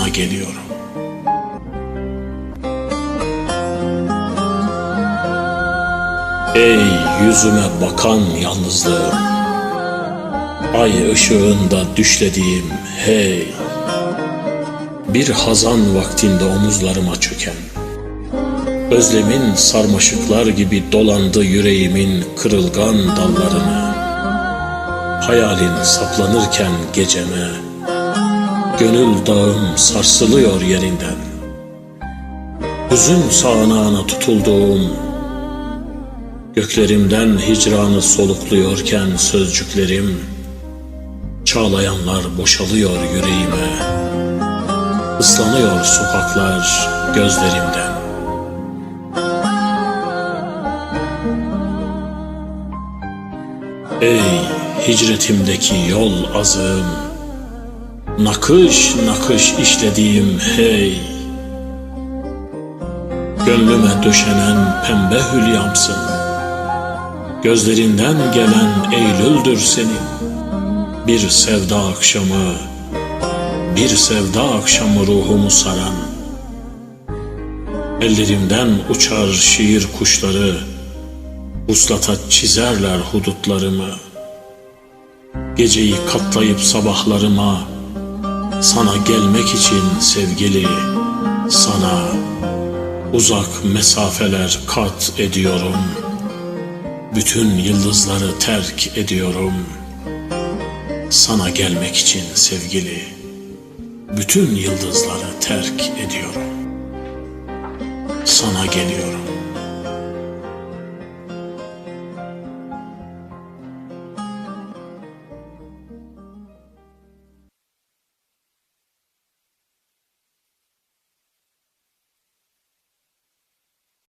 sana geliyorum. Ey yüzüme bakan yalnızlığım Ay ışığında düşlediğim hey Bir hazan vaktinde omuzlarıma çöken Özlemin sarmaşıklar gibi dolandı yüreğimin kırılgan dallarını Hayalin saplanırken geceme Gönül dağım sarsılıyor yerinden. Hüzün sağanağına tutulduğum Göklerimden hicranı solukluyorken sözcüklerim Çağlayanlar boşalıyor yüreğime. Islanıyor sokaklar gözlerimden. Ey hicretimdeki yol azığım Nakış nakış işlediğim hey. Gönlüme döşenen pembe hülyamsın. Gözlerinden gelen Eylül'dür senin. Bir sevda akşamı Bir sevda akşamı ruhumu saran. Ellerimden uçar şiir kuşları Uslata çizerler hudutlarımı. Geceyi katlayıp sabahlarıma Sana gelmek için sevgili Sana uzak mesafeler kat ediyorum. Bütün yıldızları terk ediyorum. Sana gelmek için sevgili Bütün yıldızları terk ediyorum. Sana geliyorum